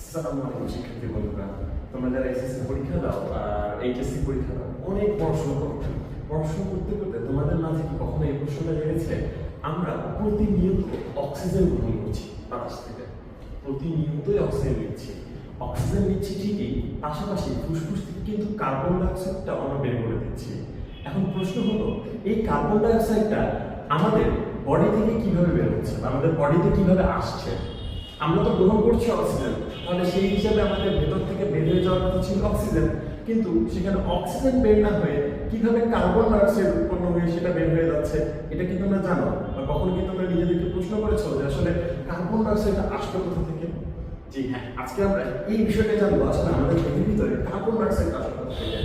আসসালামু আলাইকুম শিক্ষার্থী বন্ধুরা তোমরা যারা এসএসসি পরীক্ষা দাও আর এইচএসসি পরীক্ষা দাও, অনেক পড়াশোনা করো পড়াশোনা করতে করতে তোমাদের মাঝে কি কখনো এই প্রশ্নটা জেগেছে আমরা প্রতিনিয়ত অক্সিজেন গ্রহণ করছি বাতাস থেকে। প্রতিনিয়তই অক্সিজেন নিচ্ছি। অক্সিজেন নিচ্ছি ঠিকই, পাশাপাশি ফুসফুস থেকে কিন্তু কার্বন ডাইঅক্সাইডটা আমরা বের করে দিচ্ছি। এখন প্রশ্ন হলো, এই কার্বন ডাইঅক্সাইডটা আমাদের বডি থেকে কীভাবে বের হচ্ছে আমাদের বডিতে কীভাবে আসছে? আমরা তো গ্রহণ করছি অক্সিজেন তাহলে সেই হিসাবে আমাদের ভেতর থেকে বের হয়ে যাওয়ার কথা ছিল অক্সিজেন। কিন্তু সেখানে অক্সিজেন বের না হয়ে কীভাবে কার্বন ডাইঅক্সাইড উৎপন্ন হয়ে সেটা বের হয়ে যাচ্ছে, এটা কি তোমরা জানো। বা কখনো কি তোমরা নিজেদেরকে প্রশ্ন করেছ যে আসলে কার্বন ডাইঅক্সাইডটা আসলো কোথা থেকে? জি হ্যাঁ আজকে আমরা এই বিষয়টা জানব, আসলে আমাদের দেহের ভিতরে কার্বন ডাইঅক্সাইড আসলো কোথা থেকে?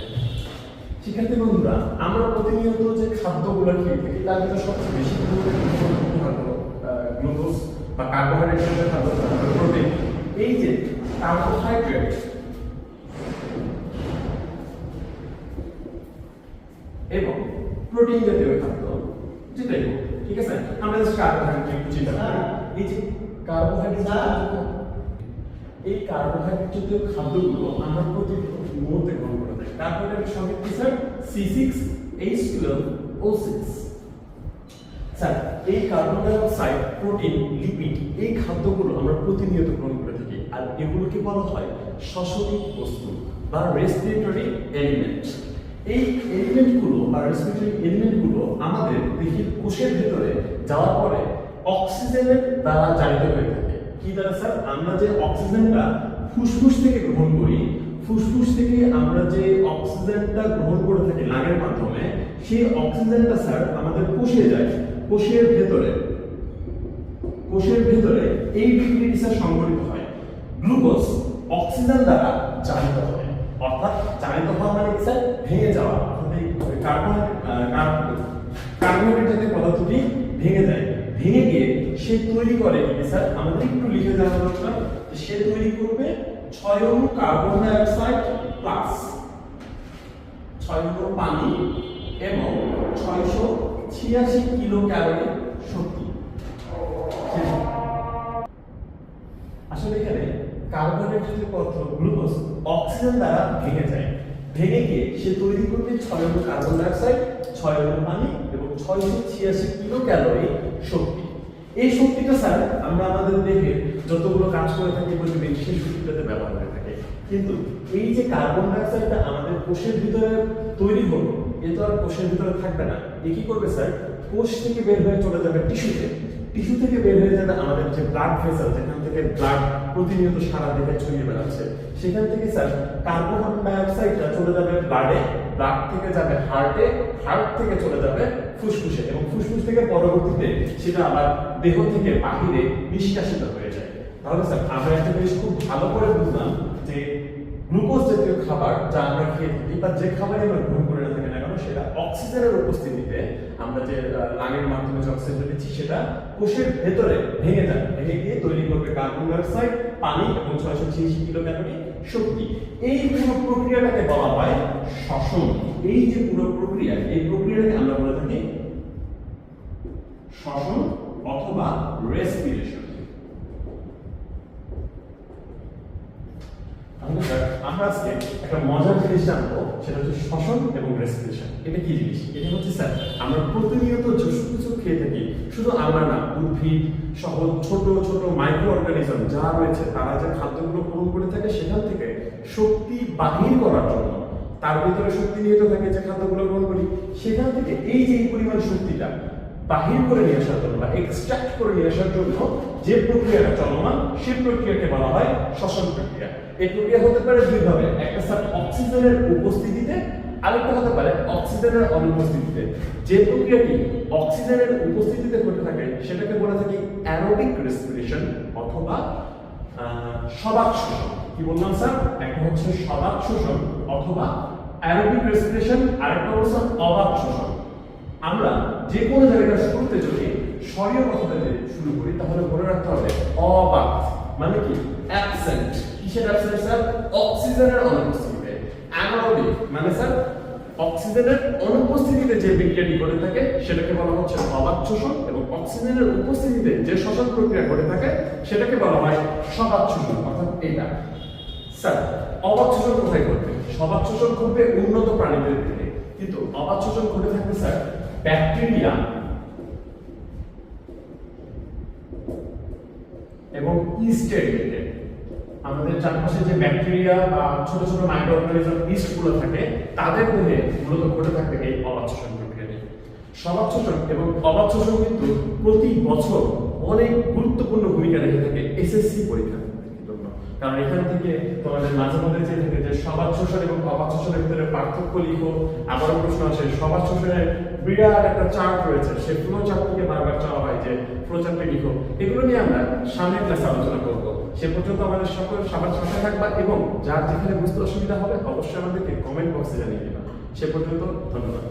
শিক্ষার্থী বন্ধুরা, আমরা প্রতিনিয়ত যে খাদ্যগুলো খেয়ে থাকি, তার ভিতরে সবচেয়ে বেশি গ্লুকোজ বা কার্বোহাইড্রেট খাদ্য এই যে কার্বোহাইড্রেট এবং প্রোটিন জাতীয় খাদ্য যেটাই ঠিক আছে? আমরা জাস্ট কার্বোহাইড্রেট চিন্তা করি। এই যে কার্বোহাইড্রেট খাদ্য, এই কার্বোহাইড্রেট জাতীয় খাদ্যগুলো আমরা প্রতি মুহূর্তে গ্রহণ করে থাকি। কার্বোহাইড্রেট সঙ্গে কি sir C six H twelve O six sir এই কার্বন ডাইঅক্সাইড প্রোটিন লিপিড এই খাদ্যগুলো আমরা প্রতিনিয়ত গ্রহণ করে থাকি। এগুলোকে বলা হয়? শ্বসনিক বস্তু বা রেসপিরেটরি এলিমেন্ট এই এলিমেন্টগুলো বা রেসপিরেটরি এলিমেন্টগুলো আমাদের দেহের কোষের ভিতরে যাওয়ার পরে অক্সিজেনের দ্বারা জারিত হয়ে থাকে। কি দ্বারা স্যার? আমরা যে অক্সিজেনটা ফুসফুস থেকে গ্রহণ করি, ফুসফুস থেকে আমরা যে অক্সিজেনটা গ্রহণ করে থাকি লাঙের মাধ্যমে, সেই অক্সিজেনটা স্যার আমাদের কোষে যায়। কোষের ভেতরে কোষের ভেতরে এই বিক্রিয়াটি স্যার সংঘটিত হয়। গ্লুকোজ, অক্সিজেন দ্বারা চালিত হয় অর্থাৎ চালিত হওয়া মানে স্যার ভেঙে যাওয়া কার্বন কার্বোহাইড্রেট জাতীয় পদার্থটি ভেঙে যায়। ভেঙে গিয়ে সে তৈরি করে স্যার? আমাদের একটু লিখে দেওয়া দরকার। সে তৈরি করবে ছয় অণু কার্বন ডাইঅক্সাইড প্লাস ছয় অণু পানি এবং ছয়শো ছিয়াশি কিলো ক্যালোরি শক্তি আসলে এখানে জাতীয় পদার্থ গ্লুকোজ, অক্সিজেন দ্বারা ভেঙে যায়। ভেঙে গিয়ে সে তৈরি করবে ছয় কার্বন ডাইঅক্সাইড, ছয় পানি এবং ছয়শো ছিয়াশি কিলো ক্যালোরি শক্তি। এই শক্তিটা স্যার, আমরা আমাদের যতগুলো কাজ করে থাকি সেই শক্তিটাতে ব্যবহার করে থাকি। কিন্তু এই যে কার্বন ডাইঅক্সাইডটা আমাদের কোষের ভিতরে তৈরি হলো এ তো আর কোষের ভিতরে থাকবে না। এ কি করবে স্যার? কোষ থেকে বের হয়ে চলে যাবে টিস্যুতে। টিস্যু থেকে বের হয়ে যাবে আমাদের ব্লাড ভেসেল যেখান থেকে ব্লাড প্রতিনিয়ত সারা দেহে ছড়িয়ে বেড়াচ্ছে, সেখান থেকে স্যার ডাইঅক্সাইডটা চলে যাবে ব্লাডে ব্লাড থেকে যাবে হার্টে হার্ট থেকে চলে যাবে ফুসফুসে এবং ফুসফুস থেকে পরবর্তীতে সেটা আবার দেহ থেকে বাহিরে নিষ্কাশিত হয়ে যায়। তাহলে স্যার আমরা একটা জিনিস খুব ভালো করে বুঝলাম যে গ্লুকোজ জাতীয় খাবার যা আমরা খেয়ে থাকি বা যে খাবারই আমরা গ্রহণ সেটা অক্সিজেনের উপস্থিতিতে আমরা যে লাঙের মাধ্যমে যে অক্সিজেন দিচ্ছি, সেটা কোষের ভেতরে ভেঙে যায়, ভেঙে গিয়ে তৈরি করবে কার্বন ডাইঅক্সাইড, পানি এবং ছয়শো ছিয়াশি কিলো ক্যালোরি শক্তি। এই পুরো প্রক্রিয়াটাকে বলা হয় শ্বসন। এই যে পুরো প্রক্রিয়া, এই প্রক্রিয়াটাকে আমরা বলে থাকি শ্বসন অথবা রেসপিরেশন তাহলে স্যার আমরা আজকে একটা মজার জিনিস জানব, সেটা হচ্ছে শ্বসন এবং রেসপিরেশন এটা কি জিনিস? এটা হচ্ছে স্যার, আমরা প্রতিনিয়ত যেসব কিছু খেয়ে থাকি, শুধু আমরা না, উদ্ভিদ সহ ছোট ছোট মাইক্রো অর্গানিজম যা রয়েছে, তারা যে খাদ্যগুলো গ্রহণ করে থাকে, সেখান থেকে শক্তি বাহির করার জন্য, তার ভিতরে শক্তি নিহিত থাকে যে খাদ্যগুলো গ্রহণ করি, সেখান থেকে এই যে পরিমাণ শক্তিটা বাহির করে নিয়ে আসার জন্য বা এক্সট্রাক্ট করে নিয়ে আসার জন্য যে প্রক্রিয়াটা চলমান সেই প্রক্রিয়াকে বলা হয় শ্বসন প্রক্রিয়া। এই প্রক্রিয়া হতে পারে দুইভাবে, একটা স্যার অক্সিজেনের উপস্থিতিতে, আরেকটা হতে পারে অক্সিজেনের অনুপস্থিতিতে। যে প্রক্রিয়াটি অক্সিজেনের উপস্থিতিতে ঘটে থাকে, সেটাকে বলে থাকি অ্যারোবিক রেসপিরেশন অথবা সবাক শোষণ। কি বললাম স্যার একটা হচ্ছে সবাক শোষণ অথবা অ্যারোবিক রেসপিরেশন আরেকটা হচ্ছে অবাক শোষণ। আমরা যে কোনো জায়গাটা শুরুতে যদি স্বরীয় কথাটা দিয়ে শুরু করি, তাহলে মনে রাখতে হবে অবাক। মানে কি? অ্যাবসেন্ট কিসের অ্যাবসেন্ট স্যার? অক্সিজেনের অনুপস্থিতিতে। অ্যানারোবিক মানে স্যার, অক্সিজেনের অনুপস্থিতিতে যে বিক্রিয়াটি ঘটে থাকে, সেটাকে বলা হচ্ছে অবাধ শোষণ এবং অক্সিজেনের উপস্থিতিতে যে শ্বসন প্রক্রিয়া ঘটে থাকে, সেটাকে বলা হয় সবাদ শোষণ, অর্থাৎ এটা। স্যার অবাধ শোষণ কোথায় ঘটবে? সবাদ শোষণ ঘটবে উন্নত প্রাণীদের থেকে। কিন্তু অবাধ শোষণ ঘটে থাকবে, স্যার ব্যাকটেরিয়া এবং ইস্টের ক্ষেত্রে। আমাদের চারপাশে যে ব্যাকটেরিয়া বা ছোট ছোট মাইক্রো অর্গানিজম ইস্টগুলো থাকে, তাদের দেহে মূলত ঘটে থাকবে এই অবাধ প্রক্রিয়াটি। এবং অবাধ কিন্তু প্রতি বছর অনেক গুরুত্বপূর্ণ ভূমিকা রেখে থাকে এসএসসি পরীক্ষার জন্য। কারণ এখান থেকে তোমাদের মাঝে মধ্যে যে থাকে যে এবং অবাধ ভিতরে পার্থক্য লিখো, আবারও প্রশ্ন আসে সবাদ বিরাট একটা চার্ট রয়েছে সেই ফ্লো চার্ট বারবার চাওয়া হয় যে ফ্লো চার্টে লিখো। এগুলো নিয়ে আমরা সামনের ক্লাসে আলোচনা করব। সে পর্যন্ত আমাদের সকল সবার সাথে থাকবা এবং যার যেখানে বুঝতে অসুবিধা হবে, অবশ্যই আমাদেরকে কমেন্ট বক্সে জানিয়ে দেবা। সে পর্যন্ত ধন্যবাদ।